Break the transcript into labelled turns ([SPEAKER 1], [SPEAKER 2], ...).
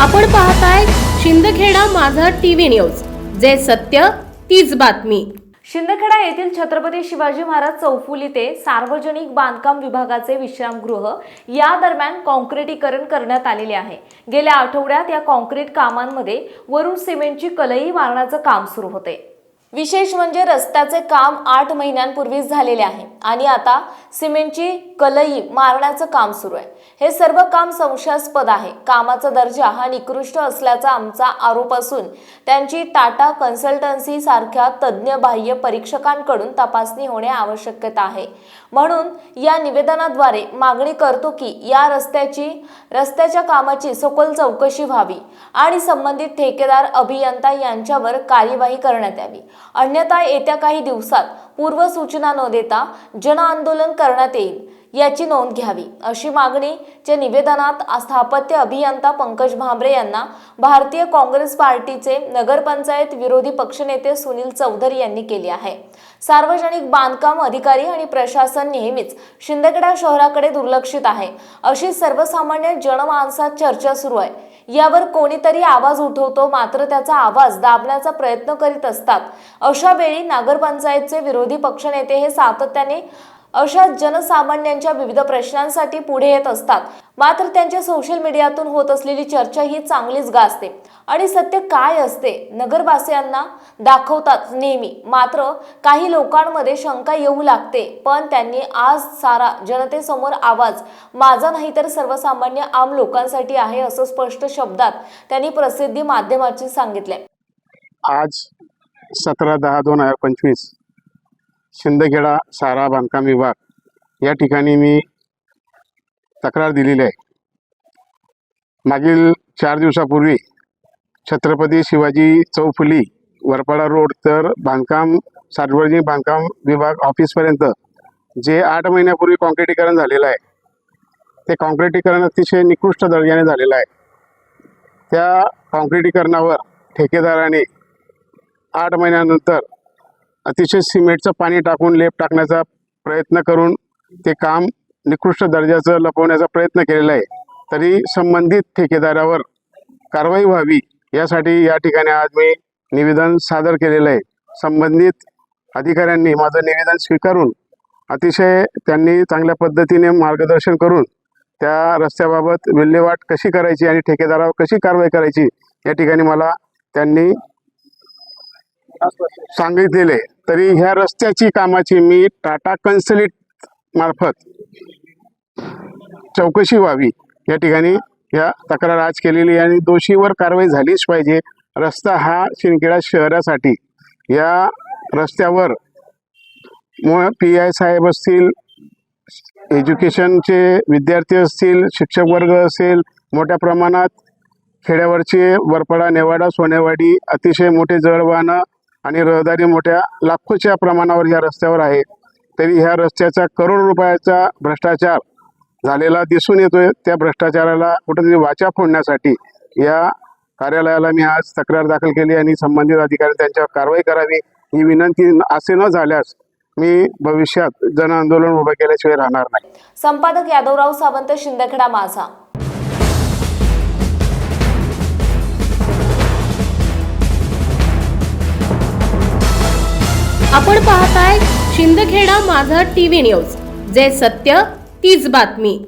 [SPEAKER 1] आपण पाहताय शिंदखेडा माझा टीव्ही न्यूज. जे सत्य तीच बातमी.
[SPEAKER 2] शिंदखेडा येथील छत्रपती शिवाजी महाराज चौफुली ते सार्वजनिक बांधकाम विभागाचे विश्रामगृह या दरम्यान कॉन्क्रिटीकरण करण्यात आलेले आहे. गेल्या आठवड्यात या कॉन्क्रीट कामांमध्ये वरून सिमेंटची कलई मारण्याचं काम सुरू होते. विशेष म्हणजे रस्त्याचे काम आठ महिन्यांपूर्वीच झालेले आहे. आणि आता सिमेंटची कलई मारण्याचं काम सुरू आहे. हे सर्व काम संशयास्पद आहे. कामाचा दर्जा हा निकृष्ट असल्याचा आमचा आरोप असून त्यांची टाटा कन्सल्टन्सी सारख्या तज्ज्ञ बाह्य परीक्षकांकडून तपासणी होणे आवश्यकता आहे. म्हणून या निवेदनाद्वारे मागणी करतो की या रस्त्याची रस्त्याच्या कामाची सखोल चौकशी व्हावी आणि संबंधित ठेकेदार अभियंता यांच्यावर कार्यवाही करण्यात यावी. अन्यथा येत्या काही दिवसात पूर्वसूचना न देता जनआंदोलन करण्यात येईल याची नोंद घ्यावी. अशी मागणी च्या निवेदनात स्थापत्य अभियंता पंकज भांबरे यांना भारतीय काँग्रेस पार्टीचे नगरपंचायत विरोधी पक्षनेते सुनील चौधरी यांनी केली आहे. सार्वजनिक बांधकाम अधिकारी आणि प्रशासन नेहमीच शिंदखेडा शहराकडे दुर्लक्षित आहे. अशी सर्वसामान्य जनमानसात चर्चा सुरू आहे. यावर कोणीतरी आवाज उठवतो मात्र त्याचा आवाज दाबण्याचा प्रयत्न करीत असतात. अशा वेळी नगरपंचायतचे विरोधी पक्षनेते हे सातत्याने अशा जनसामान्यांच्या विविध प्रश्नांसाठी पुढे येत असतात. मात्र त्यांच्या सोशल मीडियातून होत असलेली चर्चा ही चांगलीच गाजते. आणि सत्य काय असते नगरवासियांना दाखवतात नेहमी. मात्र काही लोकांमध्ये शंका येऊ लागते पण त्यांनी आज सारा जनतेसमोर आवाज माझा नाही तर सर्वसामान्य आम लोकांसाठी आहे असं स्पष्ट शब्दात त्यांनी प्रसिद्धी माध्यमाची सांगितले
[SPEAKER 3] आज सतरा दहा दोन हजार पंचवीस शिंदखेडा सारा बांधकाम विभाग. या ठिकाणी मी तक्रार दिलेली आहे. मागील चार दिवसापूर्वी छत्रपती शिवाजी चौफुली वरपाडा रोड तर बांधकाम सार्वजनिक बांधकाम विभाग ऑफिसपर्यंत जे आठ महिन्यापूर्वी कॉन्क्रिटीकरण झालेलं आहे ते कॉन्क्रिटीकरण अतिशय निकृष्ट दर्जाने झालेलं आहे. त्या कॉन्क्रिटीकरणावर ठेकेदाराने आठ महिन्यानंतर अतिशय सिमेंटचं पाणी टाकून लेप टाकण्याचा प्रयत्न करून ते काम निकृष्ट दर्जाचं लपवण्याचा प्रयत्न केलेला आहे. तरी संबंधित ठेकेदारावर कारवाई व्हावी यासाठी या ठिकाणी आज मी निवेदन सादर केलेलं आहे. संबंधित अधिकाऱ्यांनी माझं निवेदन स्वीकारून अतिशय त्यांनी चांगल्या पद्धतीने मार्गदर्शन करून त्या रस्त्याबाबत विल्हेवाट कशी करायची आणि ठेकेदारावर कशी कारवाई करायची या ठिकाणी मला त्यांनी सांगितलेले तरी ह्या रस्त्याची कामाची मी टाटा कन्सलिट मार्फत चौकशी व्हावी. या ठिकाणी या तक्रार आज केलेली आणि दोषीवर कारवाई झालीच पाहिजे. रस्ता हा शिंदखेडा शहरासाठी या रस्त्यावर पी आय साहेब असतील एज्युकेशनचे विद्यार्थी असतील शिक्षक वर्ग असेल मोठ्या प्रमाणात खेड्यावरचे वरपडा नेवाडा सोनेवाडी अतिशय मोठे जळवानं वाहनं आणि रहदारी मोठ्या लाखोच्या प्रमाणावर या रस्त्यावर आहे. तरी ह्या रस्त्याचा करोड रुपयाचा भ्रष्टाचार झालेला दिसून येतोय. त्या भ्रष्टाचाराला कुठेतरी वाचा फोडण्यासाठी या कार्यालयाला मी आज तक्रार दाखल केली आणि संबंधित अधिकारी त्यांच्यावर कारवाई करावी ही विनंती असे न झाल्यास मी भविष्यात जन आंदोलन उभं केल्याशिवाय राहणार नाही.
[SPEAKER 2] संपादक यादवराव सावंत शिंदखेडा माझा.
[SPEAKER 1] आपण पाहताय शिंदखेडा माझा टीव्ही न्यूज. जे सत्य तीच बातमी.